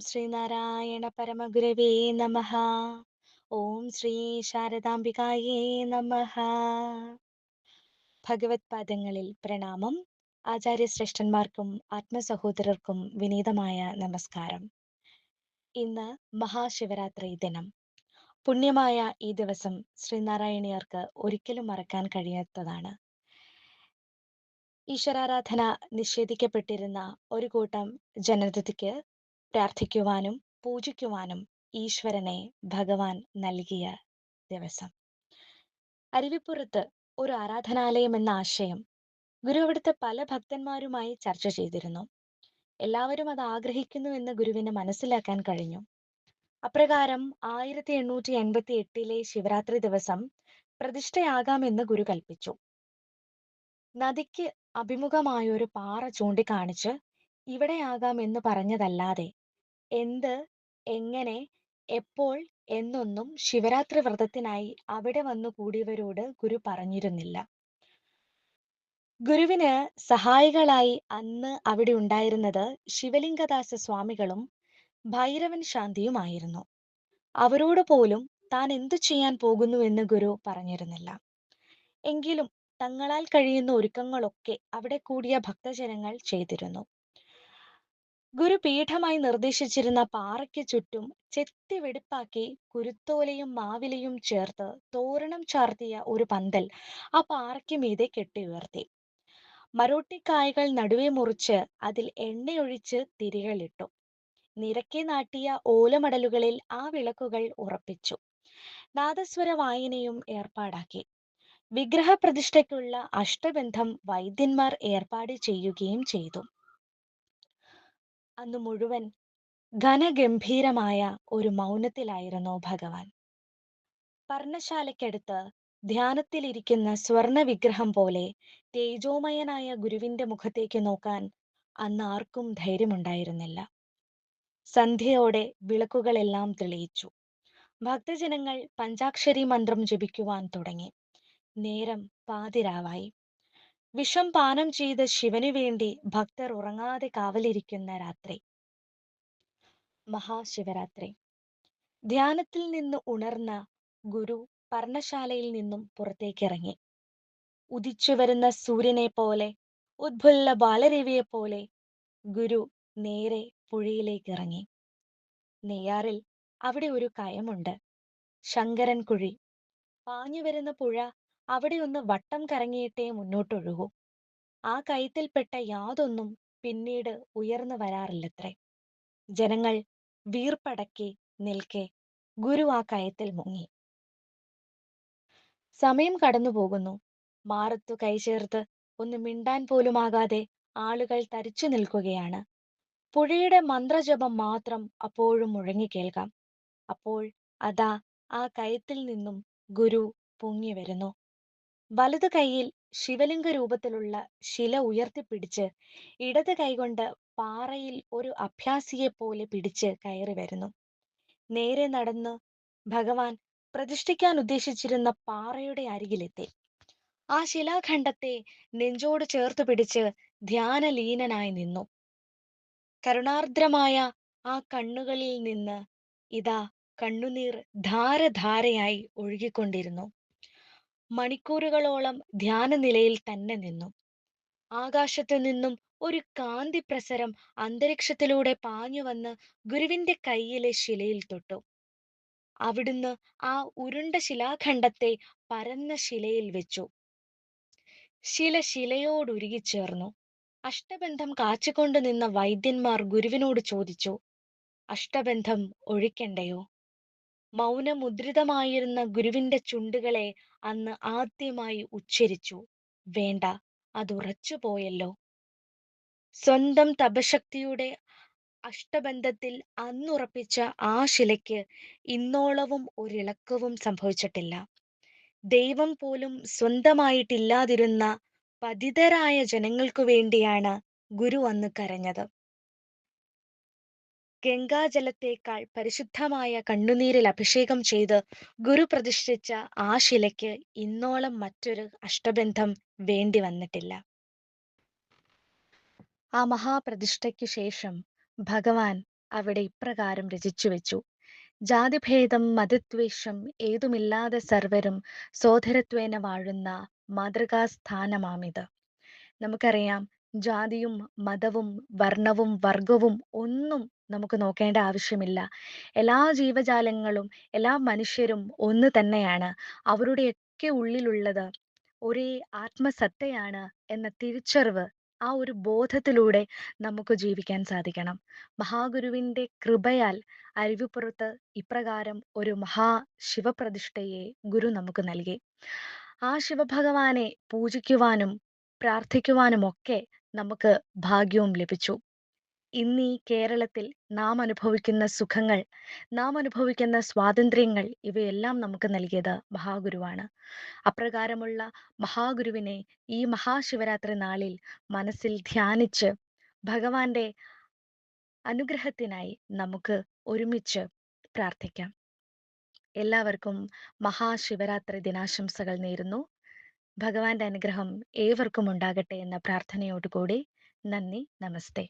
ശ്രീനാരായണ പരമഗുരവേ നമ. ഓം ശ്രീ ശാരദാംബികായേ നമ. ഭഗവത് പാദങ്ങളിൽ പ്രണാമം. ആചാര്യശ്രേഷ്ഠന്മാർക്കും ആത്മസഹോദരർക്കും വിനീതമായ നമസ്കാരം. ഇന്ന് മഹാശിവരാത്രി ദിനം. പുണ്യമായ ഈ ദിവസം ശ്രീനാരായണീയർക്ക് ഒരിക്കലും മറക്കാൻ കഴിയാത്തതാണ്. ഈശ്വരാരാധന നിഷേധിക്കപ്പെട്ടിരുന്ന ഒരു കൂട്ടം ജനതയ്ക്ക് പ്രാർത്ഥിക്കുവാനും പൂജിക്കുവാനും ഈശ്വരനെ ഭഗവാൻ നൽകിയ ദിവസം. അരുവിപ്പുറത്ത് ഒരു ആരാധനാലയം എന്ന ആശയം ഗുരു അവിടുത്തെ പല ഭക്തന്മാരുമായി ചർച്ച ചെയ്തിരുന്നു. എല്ലാവരും അത് ആഗ്രഹിക്കുന്നു എന്ന് ഗുരുവിന് മനസ്സിലാക്കാൻ കഴിഞ്ഞു. അപ്രകാരം ആയിരത്തി എണ്ണൂറ്റി എൺപത്തി എട്ടിലെ ശിവരാത്രി ദിവസം പ്രതിഷ്ഠയാകാമെന്ന് ഗുരു കൽപ്പിച്ചു. നദിക്ക് അഭിമുഖമായ ഒരു പാറ ചൂണ്ടിക്കാണിച്ച് ഇവിടെയാകാം എന്ന് പറഞ്ഞതല്ലാതെ എന്ത് എങ്ങനെ എപ്പോൾ എന്നൊന്നും ശിവരാത്രി വ്രതത്തിനായി അവിടെ വന്നു കൂടിയവരോട് ഗുരു പറഞ്ഞിരുന്നില്ല. ഗുരുവിന് സഹായികളായി അന്ന് അവിടെ ഉണ്ടായിരുന്നത് ശിവലിംഗദാസ സ്വാമികളും ഭൈരവൻ ശാന്തിയുമായിരുന്നു. അവരോട് പോലും താൻ എന്തു ചെയ്യാൻ പോകുന്നുവെന്ന് ഗുരു പറഞ്ഞിരുന്നില്ല. എങ്കിലും തങ്ങളാൽ കഴിയുന്ന ഒരുക്കങ്ങളൊക്കെ അവിടെ കൂടിയ ഭക്തജനങ്ങൾ ചെയ്തിരുന്നു. ഗുരു പീഠമായി നിർദ്ദേശിച്ചിരുന്ന പാറയ്ക്ക് ചുറ്റും ചെത്തി വെടിപ്പാക്കി കുരുത്തോലയും മാവിലയും ചേർത്ത് തോരണം ചാർത്തിയ ഒരു പന്തൽ ആ പാറയ്ക്ക് മീതെ കെട്ടി കെട്ടിയുയർത്തി മരോട്ടിക്കായകൾ നടുവെ മുറിച്ച് അതിൽ എണ്ണയൊഴിച്ച് തിരികളിട്ടു. നിരക്കെ നാട്ടിയ ഓലമടലുകളിൽ ആ വിളക്കുകൾ ഉറപ്പിച്ചു. നാദസ്വര വായനയും ഏർപ്പാടാക്കി. വിഗ്രഹ പ്രതിഷ്ഠയ്ക്കുള്ള അഷ്ടബന്ധം വൈദ്യന്മാർ ഏർപ്പാട് ചെയ്യുകയും ചെയ്തു. അന്ന് മുഴുവൻ ഘനഗംഭീരമായ ഒരു മൗനത്തിലായിരുന്നു ഭഗവാൻ. പർണശാലയ്ക്കടുത്ത് ധ്യാനത്തിലിരിക്കുന്ന സ്വർണ വിഗ്രഹം പോലെ തേജോമയനായ ഗുരുവിന്റെ മുഖത്തേക്ക് നോക്കാൻ അന്ന് ആർക്കും ധൈര്യമുണ്ടായിരുന്നില്ല. സന്ധ്യയോടെ വിളക്കുകളെല്ലാം തെളിയിച്ചു. ഭക്തജനങ്ങൾ പഞ്ചാക്ഷരി മന്ത്രം ജപിക്കുവാൻ തുടങ്ങി. നേരം പാതിരാവായി. വിഷം പാനം ചെയ്ത ശിവനു വേണ്ടി ഭക്തർ ഉറങ്ങാതെ കാവലിരിക്കുന്ന രാത്രി. മഹാശിവരാത്രി. ധ്യാനത്തിൽ നിന്ന് ഉണർന്ന ഗുരു പർണശാലയിൽ നിന്നും പുറത്തേക്കിറങ്ങി. ഉദിച്ചു വരുന്ന സൂര്യനെ പോലെ ഉദ്ഭുല്ല ബാലരവിയെ പോലെ ഗുരു നേരെ പുഴയിലേക്ക് ഇറങ്ങി നെയ്യാറിൽ അവിടെ ഒരു കയമുണ്ട്. ശങ്കരൻ കുഴി പാഞ്ഞു വരുന്ന പുഴ അവിടെ ഒന്ന് വട്ടം കറങ്ങിയിട്ടേ മുന്നോട്ടൊഴുകൂ. ആ കയത്തിൽപ്പെട്ട യാതൊന്നും പിന്നീട് ഉയർന്നു വരാറില്ലത്രേ. ജനങ്ങൾ വീർപ്പടക്കി നിൽക്കെ ഗുരു ആ കയത്തിൽ മുങ്ങി. സമയം കടന്നു പോകുന്നു മാറത്തു കൈചേർത്ത് ഒന്ന് മിണ്ടാൻ പോലും ആകാതെ ആളുകൾ തരിച്ചു നിൽക്കുകയാണ്. പുഴയുടെ മന്ത്രജപം മാത്രം അപ്പോഴും മുഴങ്ങി കേൾക്കാം. അപ്പോൾ അതാ ആ കയത്തിൽ നിന്നും ഗുരു പൊങ്ങി വരുന്നു. വലതു കൈയിൽ ശിവലിംഗ രൂപത്തിലുള്ള ശില ഉയർത്തിപ്പിടിച്ച് ഇടത് കൈകൊണ്ട് പാറയിൽ ഒരു അഭ്യാസിയെ പോലെ പിടിച്ച് കയറി വരുന്നു. നേരെ നടന്ന് ഭഗവാൻ പ്രതിഷ്ഠിക്കാൻ ഉദ്ദേശിച്ചിരുന്ന പാറയുടെ അരികിലെത്തി. ആ ശിലാഖണ്ഡത്തെ നെഞ്ചോട് ചേർത്ത് പിടിച്ച് ധ്യാനലീനനായി നിന്നു. കരുണാർദ്രമായ ആ കണ്ണുകളിൽ നിന്ന് ഇതാ കണ്ണുനീർ ധാരധാരയായി ഒഴുകിക്കൊണ്ടിരുന്നു. മണിക്കൂറുകളോളം ധ്യാന നിലയിൽ തന്നെ നിന്നു. ആകാശത്തു നിന്നും ഒരു കാന്തി പ്രസരം അന്തരീക്ഷത്തിലൂടെ പാഞ്ഞു വന്ന് ഗുരുവിന്റെ കയ്യിലെ ശിലയിൽ തൊട്ടു. അവിടുന്ന് ആ ഉരുണ്ട ശിലാഖണ്ഡത്തെ പരന്ന ശിലയിൽ വെച്ചു. ശില ശിലയോടുരുകിച്ചേർന്നു അഷ്ടബന്ധം കാച്ചിക്കൊണ്ടു നിന്ന വൈദ്യന്മാർ ഗുരുവിനോട് ചോദിച്ചു അഷ്ടബന്ധം ഒഴിക്കണ്ടയോ? മൗനമുദ്രിതമായിരുന്ന ഗുരുവിന്റെ ചുണ്ടുകളെ അന്ന് ആദ്യമായി ഉച്ചരിച്ചു. വേണ്ട അതുറച്ചു പോയല്ലോ. സ്വന്തം തപശക്തിയുടെ അഷ്ടബന്ധത്തിൽ അന്നുറപ്പിച്ച ആ ശിലയ്ക്ക് ഇന്നോളവും ഒരിളക്കവും സംഭവിച്ചിട്ടില്ല. ദൈവം പോലും സ്വന്തമായിട്ടില്ലാതിരുന്ന പതിതരായ ജനങ്ങൾക്കു വേണ്ടിയാണ് ഗുരു അന്ന് കരഞ്ഞത്. ഗംഗാജലത്തേക്കാൾ പരിശുദ്ധമായ കണ്ണുനീരിൽ അഭിഷേകം ചെയ്ത് ഗുരു പ്രതിഷ്ഠിച്ച ആ ശിലയ്ക്ക് ഇന്നോളം മറ്റൊരു അഷ്ടബന്ധം വേണ്ടി വന്നിട്ടില്ല. ആ മഹാപ്രതിഷ്ഠയ്ക്ക് ശേഷം ഭഗവാൻ അവിടെ ഇപ്രകാരം രചിച്ചു വെച്ചു. ജാതിഭേദം മതദ്വേഷം ഏതുമില്ലാതെ സർവരും സോദരത്വേന വാഴുന്ന മാതൃകാസ്ഥാനമാമിത് നമുക്കറിയാം ജാതിയും മതവും വർണവും വർഗവും ഒന്നും നമുക്ക് നോക്കേണ്ട ആവശ്യമില്ല. എല്ലാ ജീവജാലങ്ങളും എല്ലാ മനുഷ്യരും ഒന്ന് തന്നെയാണ്. അവരുടെയൊക്കെ ഉള്ളിലുള്ളത് ഒരേ ആത്മസത്തയാണ് എന്ന തിരിച്ചറിവ് ആ ഒരു ബോധത്തിലൂടെ നമുക്ക് ജീവിക്കാൻ സാധിക്കണം. മഹാഗുരുവിന്റെ കൃപയാൽ അരുവിപ്പുറത്ത് ഇപ്രകാരം ഒരു മഹാ ശിവപ്രതിഷ്ഠയെ ഗുരു നമുക്ക് നൽകി. ആ ശിവഭഗവാനെ പൂജിക്കുവാനും പ്രാർത്ഥിക്കുവാനുമൊക്കെ നമുക്ക് ഭാഗ്യവും ലഭിച്ചു. ഇന്ന് ഈ കേരളത്തിൽ നാം അനുഭവിക്കുന്ന സുഖങ്ങൾ നാം അനുഭവിക്കുന്ന സ്വാതന്ത്ര്യങ്ങൾ ഇവയെല്ലാം നമുക്ക് നൽകിയത് മഹാഗുരുവാണ്. അപ്രകാരമുള്ള മഹാഗുരുവിനെ ഈ മഹാശിവരാത്രി നാളിൽ മനസ്സിൽ ധ്യാനിച്ച് ഭഗവാന്റെ അനുഗ്രഹത്തിനായി നമുക്ക് ഒരുമിച്ച് പ്രാർത്ഥിക്കാം. എല്ലാവർക്കും മഹാശിവരാത്രി ദിനാശംസകൾ നേരുന്നു. ഭഗവാന്റെ അനുഗ്രഹം ഏവർക്കും ഉണ്ടാകട്ടെ എന്ന പ്രാർത്ഥനയോടുകൂടി നന്ദി നമസ്തേ.